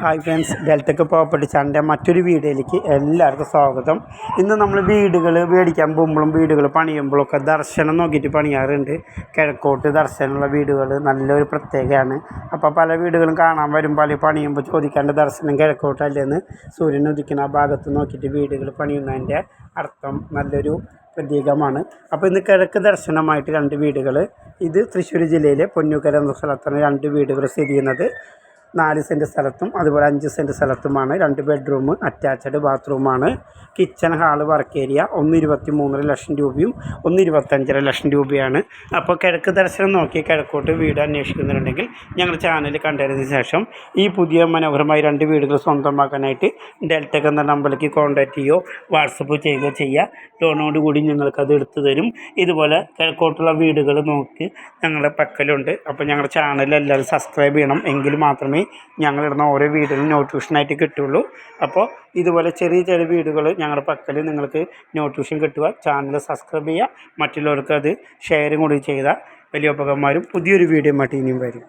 Hi friends ഡെൽറ്റക്ക് property ചാനലിന്റെ മറ്റൊരു വീഡിയോയിലേക്ക് എല്ലാവർക്കും സ്വാഗതം. ഇന്ന് നമ്മൾ വീടുകൾ മേടിക്കാൻ പോകുമ്പോഴും വീടുകൾ പണിയുമ്പോഴൊക്കെ ദർശനം നോക്കിയിട്ട് പണിയാറുണ്ട്. കിഴക്കോട്ട് ദർശനമുള്ള വീടുകൾ നല്ലൊരു പ്രത്യേകമാണ് അപ്പോൾ പല വീടുകളും കാണാൻ വരുമ്പോൾ അല്ലെങ്കിൽ പണിയുമ്പോൾ ചോദിക്കാണ്ട് ദർശനം കിഴക്കോട്ടല്ലേന്ന് സൂര്യൻ ഉദിക്കുന്ന ആ ഭാഗത്ത് നോക്കിയിട്ട് വീടുകൾ പണിയുന്നതിന്റെ അർത്ഥം നല്ലൊരു പ്രതീകമാണ്. അപ്പോൾ ഇന്ന് കിഴക്ക് ദർശനമായിട്ട് രണ്ട് വീടുകൾ ഇത് തൃശ്ശൂർ ജില്ലയിലെ പൊന്നൂക്കര എന്ന സ്ഥലത്താണ് രണ്ട് വീടുകൾ സ്ഥിതി ചെയ്യുന്നത്. നാല് സെന്റ് സ്ഥലത്തും അതുപോലെ അഞ്ച് സെന്റ് സ്ഥലത്തുമാണ്. രണ്ട് ബെഡ്റൂം അറ്റാച്ച്ഡ് ബാത്റൂമാണ്. കിച്ചൺ ഹാൾ വർക്ക് ഏരിയ ഒന്ന് ഇരുപത്തി മൂന്നര ലക്ഷം രൂപയും ഒന്ന് ഇരുപത്തഞ്ചര ലക്ഷം രൂപയാണ്. അപ്പോൾ കിഴക്ക് ദർശനം നോക്കി കിഴക്കോട്ട് വീട് അന്വേഷിക്കുന്നുണ്ടെങ്കിൽ ഞങ്ങൾ ചാനൽ കണ്ടതിന് ശേഷം ഈ പുതിയ മനോഹരമായ രണ്ട് വീടുകൾ സ്വന്തമാക്കാനായിട്ട് ഡെൽറ്റക് എന്ന നമ്പറിലേക്ക് കോൺടാക്റ്റ് ചെയ്യുകയോ വാട്സപ്പ് ചെയ്യുകയോ ചെയ്യുക. ലോണോട് കൂടി ഞങ്ങൾക്കത് എടുത്തു തരും. ഇതുപോലെ കിഴക്കോട്ടുള്ള വീടുകൾ നോക്കി ഞങ്ങളുടെ പക്കലുണ്ട്. അപ്പോൾ ഞങ്ങളുടെ ചാനൽ എല്ലാവരും സബ്സ്ക്രൈബ് ചെയ്യണം. എങ്കിൽ മാത്രമേ ഞങ്ങളിടുന്ന ഓരോ വീടുകളും നോട്ടിഫിക്കേഷനായിട്ട് കിട്ടുള്ളൂ. അപ്പോൾ ഇതുപോലെ ചെറിയ ചെറിയ വീടുകൾ ഞങ്ങളുടെ പക്കൽ നിങ്ങൾക്ക് നോട്ടിഫിക്കേഷൻ കിട്ടുക. ചാനൽ സബ്സ്ക്രൈബ് ചെയ്യുക. മറ്റുള്ളവർക്ക് അത് ഷെയറും കൂടി ചെയ്താൽ വലിയ ഉപകന്മാരും പുതിയൊരു വീഡിയോ ആയിട്ട് ഇനിയും വരും.